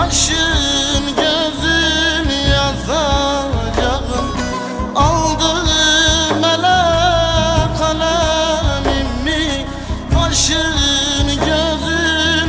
taşı